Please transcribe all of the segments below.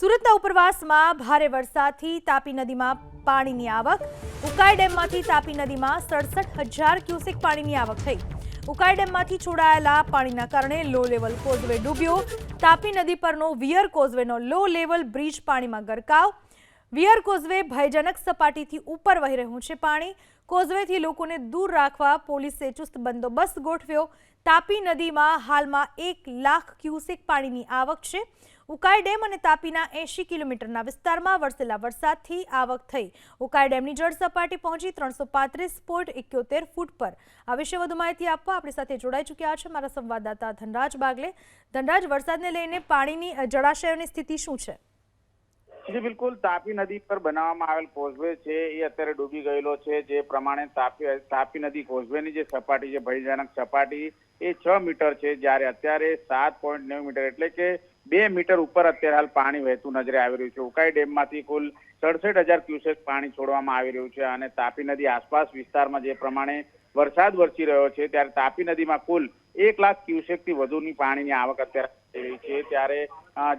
સુરતના ઉપરવાસમાં ભારે વરસાદથી તાપી નદીમાં પાણીની આવક. ઉકાઈ ડેમમાંથી તાપી નદીમાં સડસઠ હજાર ક્યુસેક પાણીની આવક થઈ. ઉકાઈ ડેમમાંથી છોડાયેલા પાણીના કારણે લો લેવલ કોઝવે ડૂબ્યો. તાપી નદી પરનો વિયર કોઝવેનો લો લેવલ બ્રિજ પાણીમાં ગરકાવ. વિયર કોઝવે ભયજનક સપાટીથી ઉપર વહી રહ્યું છે પાણી. કોઝવેથી લોકોને દૂર રાખવા પોલીસે ચુસ્ત બંદોબસ્ત ગોઠવ્યો. તાપી નદીમાં હાલમાં એક લાખ ક્યુસેક પાણીની આવક છે. ઉકાઈ ડેમ અને તાપીના એંશી કિલોમીટરના વિસ્તારમાં વરસેલા વરસાદથી આવક થઈ. ઉકાઈ ડેમની જળ સપાટી પહોંચી ત્રણસો પાંત્રીસ પોઈન્ટ એક્યોતેર ફૂટ પર. આ વિશે વધુ માહિતી આપવા આપણી સાથે જોડાઈ ચૂક્યા છે મારા સંવાદદાતા ધનરાજ બાગલે. ધનરાજ, વરસાદને લઈને પાણીની જળાશયોની સ્થિતિ શું છે? જે, બિલકુલ. તાપી નદી પર બનાવવામાં આવેલ કોઝવે છે એ અત્યારે ડૂબી ગયેલો છે. જે પ્રમાણે તાપી તાપી નદી કોઝવેની જે સપાટી છે, ભયજનક સપાટી, એ છ મીટર છે. જ્યારે અત્યારે સાત પોઈન્ટ નેવું મીટર એટલે કે બે મીટર ઉપર અત્યારે હાલ પાણી વહેતું નજરે આવી રહ્યું છે. ઉકાઈ ડેમમાંથી કુલ સડસઠ હજાર ક્યુસેક પાણી છોડવામાં આવી રહ્યું છે અને તાપી નદી આસપાસ વિસ્તારમાં જે પ્રમાણે વરસાદ વરસી રહ્યો છે, ત્યારે તાપી નદીમાં કુલ એક લાખ ક્યુસેકથી વધુની પાણીની આવક અત્યારે રહી છે. ત્યારે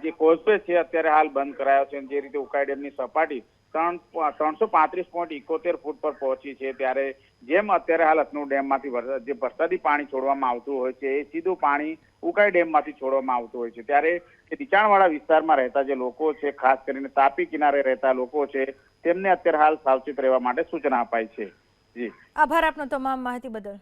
જે કોઝવે છે અત્યારે હાલ બંધ કરાયો છે જે રીતે ઉકાઈ ડેમની સપાટી ત્રણ ત્રણસો પાંત્રીસ પોઈન્ટ ઇકોતેર ફૂટ પર પહોંચી છે. ત્યારે જેમ અત્યારે હાલ અતનુ ડેમમાંથી જે વરસાદી પાણી છોડવામાં આવતું હોય છે, એ સીધું પાણી ઉકાઈ ડેમમાંથી છોડવામાં આવતું હોય છે. ત્યારે નીચાણવાળા વિસ્તારમાં રહેતા જે લોકો છે, ખાસ કરીને તાપી કિનારે રહેતા લોકો છે, તેમને અત્યારે હાલ સાવચેત રહેવા માટે સૂચના અપાઈ છે. જી. આભાર આપનો તમામ માહિતી બદલ.